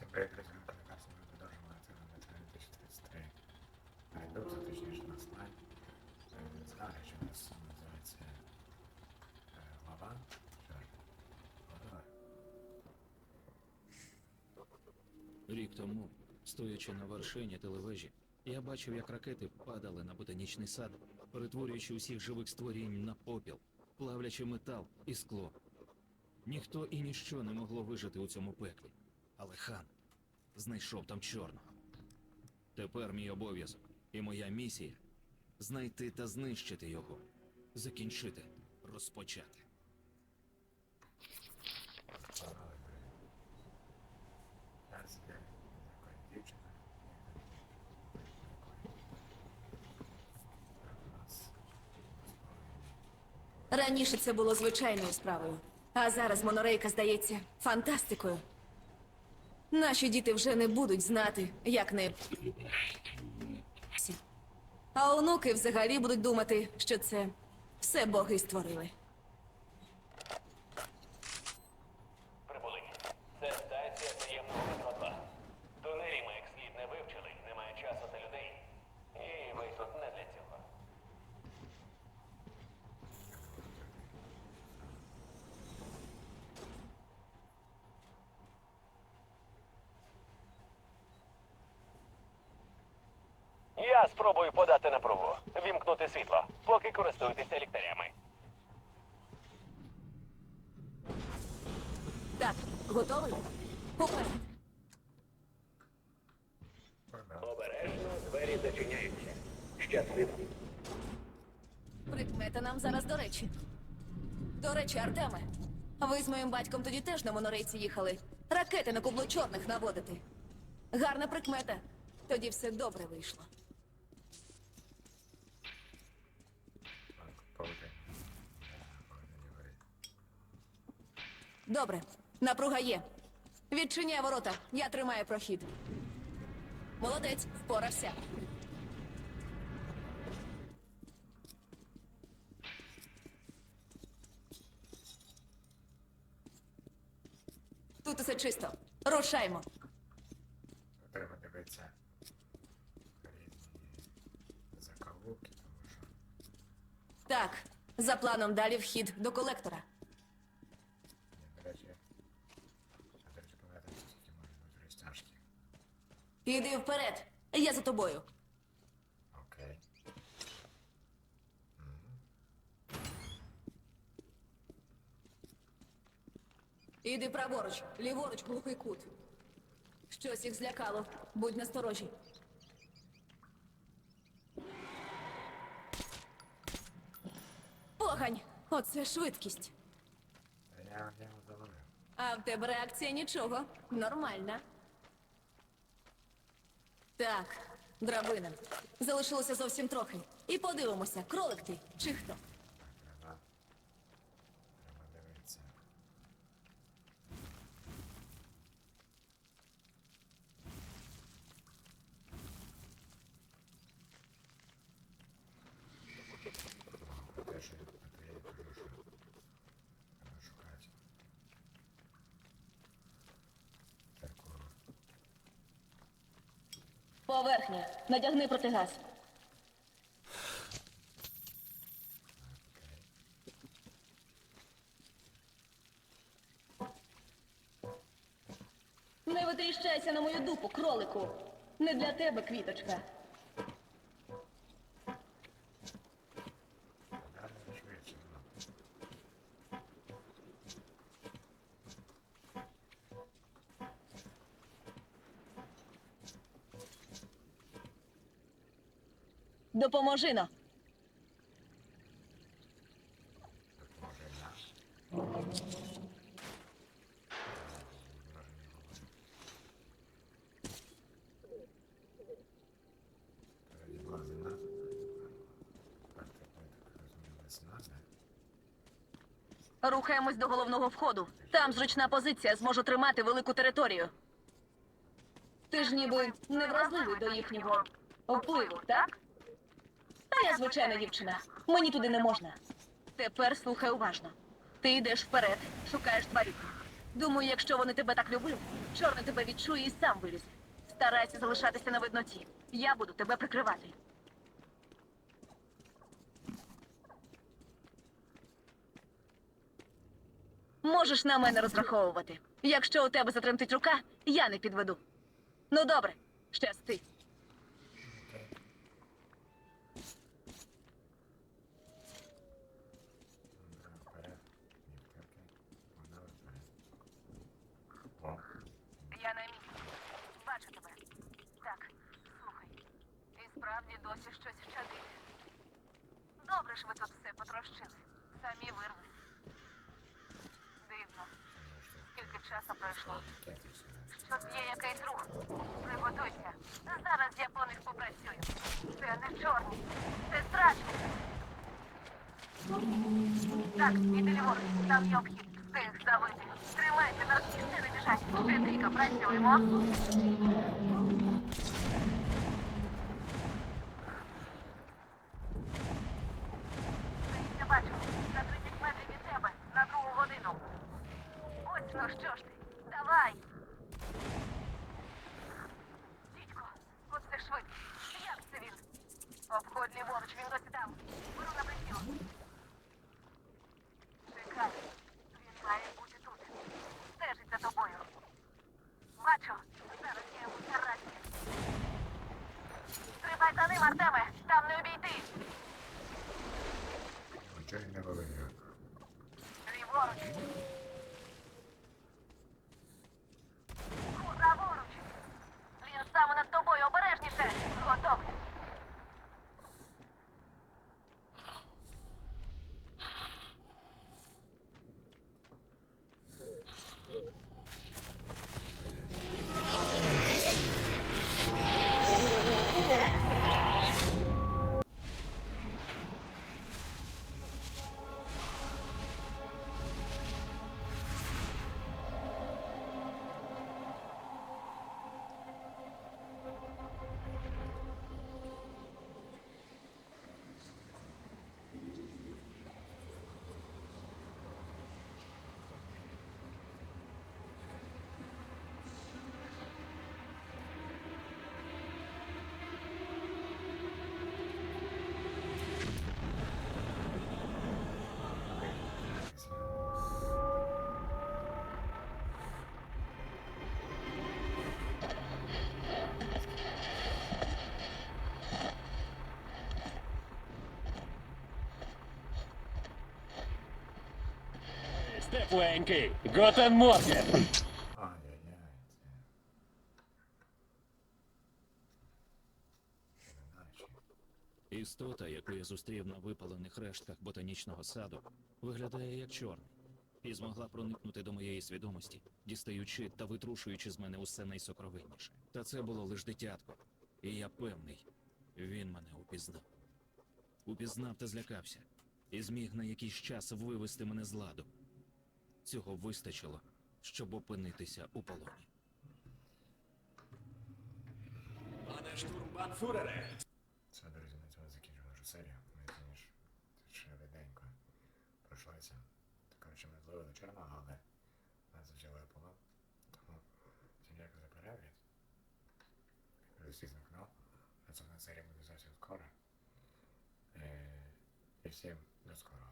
Це проєкт резюмка на карті ми продовжимо це на 2033. Редукція, точніше, на слайд. Е, е. Рік тому, стоячи на вершині телевежі, я бачив, як ракети падали на ботанічний сад, перетворюючи усіх живих створінь на попіл, плавлячи метал і скло. Ніхто і ніщо не могло вижити у цьому пеклі. Але хан знайшов там чорного. Тепер мій обов'язок і моя місія знайти та знищити його, закінчити, розпочати. Раніше це було звичайною справою, а зараз монорейка здається фантастикою. Наші діти вже не будуть знати, як не. А онуки взагалі будуть думати, що це все боги створили. Прибули. Це станція таємного метро 2. Тунелі ми як слід не вивчили, немає часу та людей. І ви тут не для цього. Я спробую подати напругу, вімкнути світло, поки користуєтеся ліхтарями. Так, готовий? Уперед. Обережно двері зачиняються. Щасливо. Прикмета нам зараз до речі. До речі, Артеме, ви з моїм батьком тоді теж на монорейці їхали. Ракети на кубло чорних наводити. Гарна прикмета. Тоді все добре вийшло. Добре, напруга є. Відчиняй ворота, я тримаю прохід. Молодець, впорався. Тут усе чисто. Рушаймо. Треба дивитися різні тому що Так, за планом далі вхід до колектора. Ні, до речі, а до речі, пам'ятаю, скільки можуть бути розтяжки. Іди вперед. Я за тобою. Окей. Іди праворуч, ліворуч, глухий кут. Щось їх злякало. Будь насторожі. Погань! Оце швидкість. Я, я. А в тебе реакція нічого. Нормальна. Так, драбина. Залишилося зовсім трохи. І подивимося, кролик ти чи хто. Треба. Треба дивитися. Те, що я те, я кажу, що треба шукати. Таку. Поверхня. Надягни протигаз. Не витріщайся на мою дупу, кролику. Не для тебе, квіточка. Далі швидше. ну. Допоможи но. Допоможе нам. Враження голови. Тоді влази назад. Так, так, так, розумію, весна, да? Рухаємось до головного входу. Там зручна позиція, зможу тримати велику територію. Ти ж ніби невразливий до їхнього впливу, так? Я звичайна дівчина. Мені туди не можна. Тепер слухай уважно. Ти йдеш вперед, шукаєш тварів. Думаю, якщо вони тебе так люблять, чорний тебе відчує і сам вилізе. Старайся залишатися на видноті. Я буду тебе прикривати. Можеш на мене розраховувати. Якщо у тебе затремтить рука, я не підведу. Ну добре, щасти. Окей. Добре, вперед. Ні, окей. Погнали вперед. О, Я на місці. Бачу тебе. Так, слухай. І досі щось щадить. Добре ж ви тут все потрощили. Самі вирвались. Дивно, скільки часу пройшло. Щось є якийсь рух. Приготуйся. Зараз я по них попрацюю. Це не чорний. Це страшно. Так, іди ліворуч. Там є обхід. Встиг завити. Тримайся, нас ніхто не біжать. Швиденько працюємо. Тепленький. Готен Морген. Істота, яку я зустрів на випалених рештках ботанічного саду, виглядає як чорний, і змогла проникнути до моєї свідомості, дістаючи та витрушуючи з мене усе найсокровенніше. Та це було лише дитятко, і я певний, він мене упізнав. Упізнав та злякався, і зміг на якийсь час вивести мене з ладу. Цього вистачило, щоб опинитися у полоні. Пане штурмбанфюрере. Все, друзі, на цьому закінчимо нашу серію. Ми ніж швиденько пройшлися. Коротше, можливо, до чорного, але нас взяли полон. Тому всім дякую за перегляд. Підписуйтесь на канал. Наступна серія буде зовсім скоро. Е, І всім до скорого.